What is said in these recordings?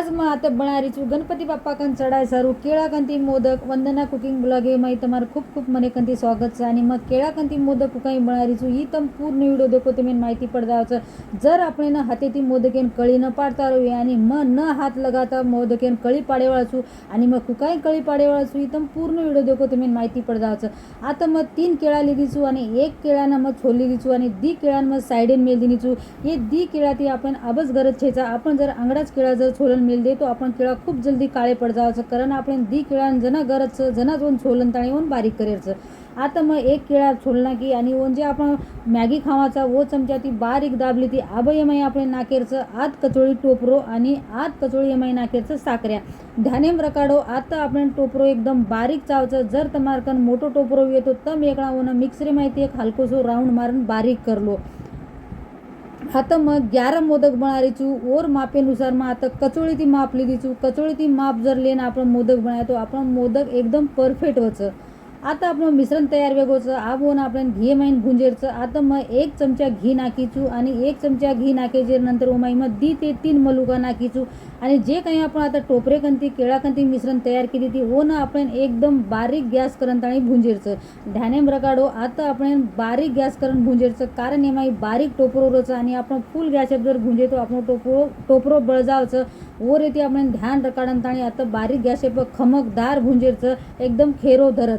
आज मग आता बनारी चू. गणपती बाप्पा कन चढाय सारू केळाकंती मोदक. Vandana cooking blog. हे माहिती तुम्हाला खूप खूप मने कंती स्वागत आहे आणि मग केळाकंती मोदक कुकाई बनारी चू. ही तम पूर्ण व्हिडिओ देखो तुम्ही माहिती पडदा आवच जर आपण ना हाते ती मोदकेन कळी न पाडता रोवी आणि मग न हात लगाता मोदकेन कळी पाडेवळा चू. आणि मग कुकाई कळी पाडेवळा चू. ही तम पूर्ण व्हिडिओ देखो तुम्ही माहिती पडदा आता मग तीन केळा लिदी आणि एक केळानं मग छोली दी आणि दी केळा म साइडन मेल दिनी चू. ये दी केळा ती आपण अबस गरज छेचा आपण जर अंगडाच केळा जर छोलन मिल दे तो आपण केळं खूप जल्दी काळे पड जायचं कारण आपण दी केळा जना गरजचं जना जाऊन छोलन ताणी बारीक करायचं आता मग एक केळा छोलना की आणि जे आपण मॅगी खावाचा वो चमचा ती बारीक दाबली ती आभयमाई आपण नाकेरचं आत कचोळी टोपरो आणि आत कचोळी यमाई नाकेरचं साखऱ्या. ध्यानेम रकाडो आता आपण टोपरो एकदम बारीक चावचं. जर तमारकन मोठो टोपरो येतो तम एकळा होणं मिक्सरेमाई ती एक हलकोसो राऊंड मारून बारीक करलो. आता मग ग्यारह मोदक बनारी छू और मापेनुसार मग आता कचोळी ती माप लिदी छू कचोळी ती माप जर लेन आपण मोदक बनाय तो आपण मोदक एकदम परफेक्ट व्हायचं आता आपण मिश्रण तयार वेगोचं आबोन आपण घी माहीन भुंजेरचं आता मग एक चमचा घी नाकीचू आणि एक चमचा घी नाकेचे नंतर ओमाई मग दी ते तीन मलुका नाकीचू आणि जे काही आपण आता टोपरे कंती केळा मिश्रण तयार केली ती हो ओनं आपण एकदम बारीक गॅस करंत आणि भुंजेरचं ध्यानेम रकाडो आता आपण बारीक गॅस करून भुंजेरचं कारण एमाई बारीक टोपरोचं आणि आपण फुल गॅसवर जर भुंजेतो आपण टोपरो टोपरो बळजावचं. वर येते आपण ध्यान रकाडंत आणि आता बारीक गॅसवर खमकदार भुंजेरचं एकदम खेरो धरत.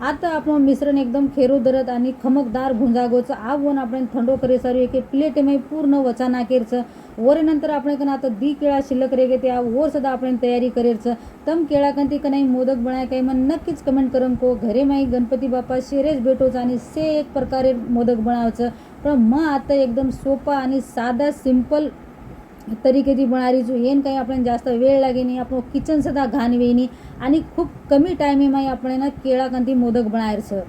आता आपण मिश्रण एकदम खेरो धरत आणि खमकदार भुंजागोचं आग वन आपण थंडो करे सारू एक प्लेट में पूर्ण वचा नाकेरचं वर नंतर आपण कन आता दी केळा शिल्लक रेगे त्या वर सुद्धा आपण तयारी करेरचं. तम केळा कंती कनाई मोदक बनाय काही मग नक्कीच कमेंट करम को. घरे माई गणपती बाप्पा शेरेच भेटोच आणि से एक प्रकारे मोदक बनावचं. पण मग आता एकदम सोपा आणि साधा सिंपल तरीकेची बनारी येन काही आपण जास्त वेळ लागे नाही आपण किचन सुद्धा घाण वेणी आणि खूप कमी टायमेमाई आपण ना केळाकंती मोदक बनायचं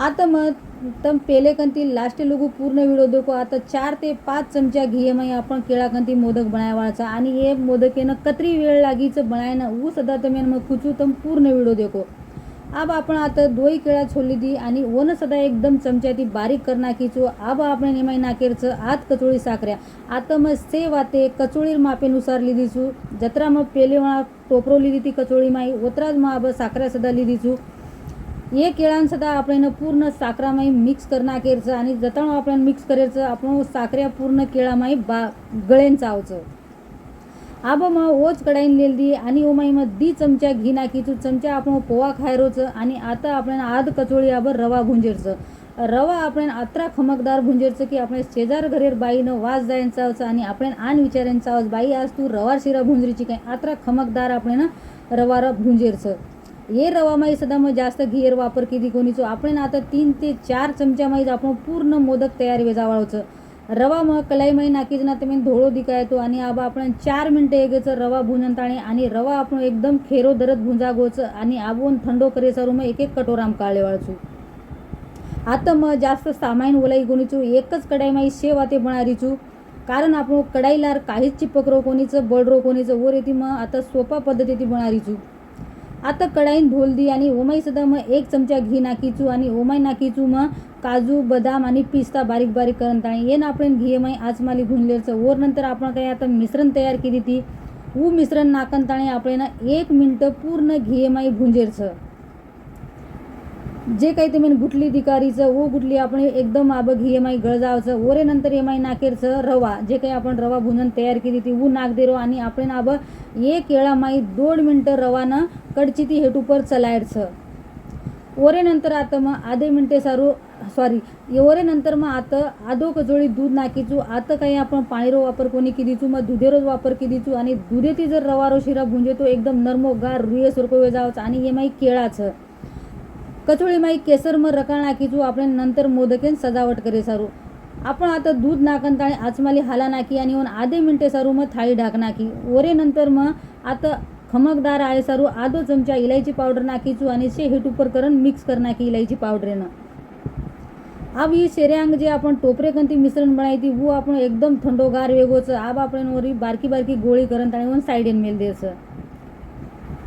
आता मग तम पेलेकंती लास्ट लोक पूर्ण विडो देखो आता चार ते पाच चमचा घियेमाई आपण केळा कंती मोदक बनायवाचा आणि हे मोदक येणं कतरी वेळ लागीचं बनायना ऊ सदा तुम्ही मग खुचू तर पूर्ण विडो देखो. आब आपण आता दोई केळा छोली दी आणि ओन सदा एकदम चमच्या ती बारीक कर नाखीचो. आब आपण निमाई नाकेरचं आत कचोळी साखऱ्या. आता मग से वाते कचोळी मापेनुसार लिधीचू जत्रा मग पेले वळा टोपरो लिधी ती कचोळी माई. ओतराज मग आब साखऱ्या सदा लिधीचू ये केळान सदा आपण पूर्ण साखरा साखरामाई मिक्स कर नाकेरचं आणि जताणं आपण मिक्स करायचं आपण साखऱ्या पूर्ण केळा केळामाई बा गळेन चावचं. आब मग ओच कढाईन लेल दी आणि ओमाई मग दी चमचा घी नाखीचू चमचा आपण पोवा खायरोचं आणि आता आपण आद कचोळी आबर रवा भुंजेरचं रवा आपण अत्रा खमकदार भुंजेरचं की आपण शेजार घरेर बाईनं वास जायन चावचं आणि आपण आण विचारेन चावच बाई आज तू रवा शिरा भुंजरीची काय? अत्रा खमकदार आपण रवार भुंजेरचं. हे रवामाई सदा मग जास्त घियर वापर किती कोणीचो आपण आता तीन ते चार चमच्या माईज आपण पूर्ण मोदक तयार वेजावाळचं रवा मग कलाईमाई नाकीच ना तुम्ही धोळो दिकायतो आणि आबा आपण चार मिनटं एगेचं रवा भुंजन ताणे आणि रवा आपण एकदम खेरो दरत भुंजागोचं आणि आबून थंडो करेसारू मग एक एक कटोराम काळे वाळचू आता मग जास्त सामाईन ओलाई कोणीचू एकच कढाईमाई शेव आते बनारीचू कारण आपण कढाईलार काहीच चिपकरो कोणीचं बळरो कोणीचं वर येते मग आता सोपा पद्धती ती बनारीचू आता कढाईन ढोल दी आणि ओमाई सदा मग एक चमचा घी नाकीचू आणि ओमाई नाकीचू मग काजू बदाम आणि पिस्ता बारीक बारीक करत आणि येन आपण घी माई आचमाली भुंजलेचं वर नंतर आपण काही आता मिश्रण तयार केली ती. ऊ मिश्रण नाकंताणे आपण एक मिनटं पूर्ण घी माई भुंजेरचं जे काही तुम्ही गुटली दिकारीचं वो गुटली आपण एकदम आब घी एमाई गळजावचं ओरे नंतर एमाई नाकेरचं रवा जे काही आपण रवा भुंजन तयार केली ती ऊ नाक देरो आणि आपण आब एक केळा माई दोन मिनटं रवानं कडची ती हेटूपर चलायचं. ओरे नंतर आता मग आधे मिनटे सारू सॉरी ओरे नंतर मग आता आदो कजोळी दूध नाकीचू आता काही आपण पाणीरो वापर कोणी किदीचू मग दुधेरोज वापर किदीचू आणि दुधेती जर रवारो शिरा भुंजे तो एकदम नरमो गार रुये सुरको जावचं आणि हे माई केळाचं. कचोळी माई केसर मग रकाळ नाकीचू आपण नंतर मोदकेन सजावट करे सारू. आपण आता दूध नाकन ताळे आचमाली हाला नाकी आणि येऊन आधे मिनटे सारू मग थाळी ढाक नाकी ओरे नंतर मग आता खमकदार आहे सारू आधो चमचा इलायची पावडर नाकीचू आणि शे हिट उपर करून मिक्स कर नाकी इलायची पावडरेनं. आब ही शेऱ्यांग जे आपण टोपरे कंती मिश्रण बनायती वो आपण एकदम थंडोगार वेगोचं. आब आपण वरी बारकी बारकी गोळी करून ताणे वन साईडेन मेल द्यायचं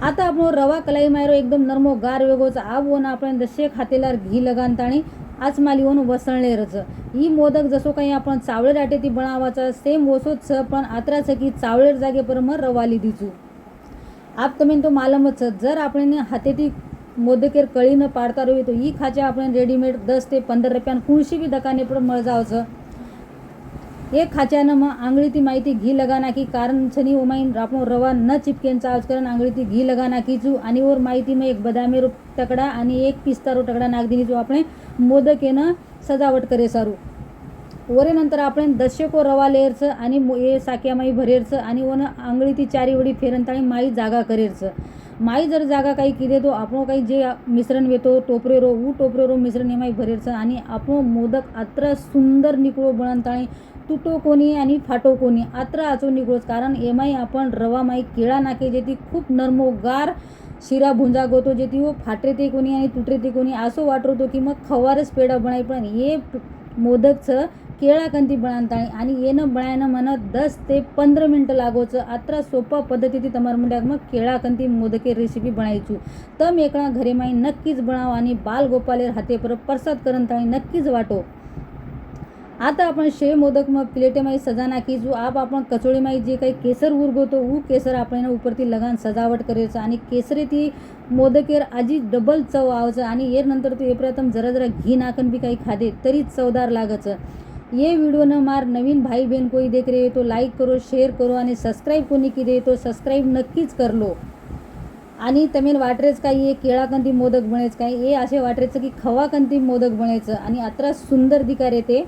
आता आपण रवा कलाई मारो एकदम नर्मो गार वेगोच आब होऊन आपण दशे खातेला घी लगान ताणे आज माली होऊन वसळले रच ही मोदक जसो काही आपण चावळे राटे ती बनावाचा सेम वसोच स पण आत्राच की चावळे जागे पर मग रवाली दिसू आप तुम्ही तो मालमच जर आपण हाते ती मोदकेर कळी न पाडता रोवी तो ही खाचे आपण रेडीमेड दस ते पंधरा रुपयान कुणशी बी दकाने पण मळजावचं एक खाच्यानं मग आंगळी ती माहिती घी ઘી લગા નાખી कारण છની ઓમાઈન रापो रवा न चिपकेन चावच आंगळी ती घी लगा नाखीचू आणि वर माहिती मग एक बदामी रो टकडा आणि एक પિસ્તારો ટકડા નાખ દીધીચું આપણે મોદક એના सजावट करे सारू. वरे नंतर आपण दशको रवा लेरचं आणि हे साक्या माई भरेरचं आणि वन आंगळी ती चारीवडी फेरंताळी माई जागा करेरचं. माई जर जागा काही किदे तो आपण काही जे मिश्रण वेतो टोपरेरो ऊ टोपरेरो मिश्रण हे माई भरेरचं आणि आपण मोदक आत्र सुंदर निकळो बनताळी तुटो कोणी आणि फाटो कोणी आत्र आचो निकळोच कारण एमाई आपण रवा माई केळा नाके जे ती खूप नर्मोगार शिरा भुंजा गोतो जे ती वो फाटरे ते कोणी आणि तुटरे ते कोणी असो वाटतो की मग खवारच पेढा बनाई पण हे मोदकचं केळाकंती आहे आणि येणं बळायनं म्हणत दस ते पंधरा मिनटं लागवचं आत्रा सोपा पद्धतीची तमार म्हणल्याक मग केळाकंती मोदके रेसिपी बनायचू. तम एकळा घरे माई नक्कीच बनाव आणि बालगोपालेर हातेपर प्रसाद करन आहे नक्कीच वाटो. आता आपण शे मोदक मग प्लेटेमाई सजा नाकी जो आप आपण कचोळीमाई जे काही केसर उरगवतो ऊ केसर आपण उपरती लगान सजावट करायचं आणि केसरी ती मोदकेर आजी डबल चव आवचं. आणि येर नंतर तू एप्रथम जरा जरा घी नाकन बी काही खादे तरी चवदार लागायचं ये व्हिडिओ न मार नवीन भाई बहन कोई देख रहे हो तो लाईक करो शेअर करो आणि सबस्क्राईब कोणी किदे तो सबस्क्राईब नक्कीच करलो आणि तमेन वाटरेच काही हे केळाकंदी मोदक बनायचं काय हे असे वाटरेचं की खवाकंदी मोदक बनायचं आणि अत्रा सुंदर दिकार येते.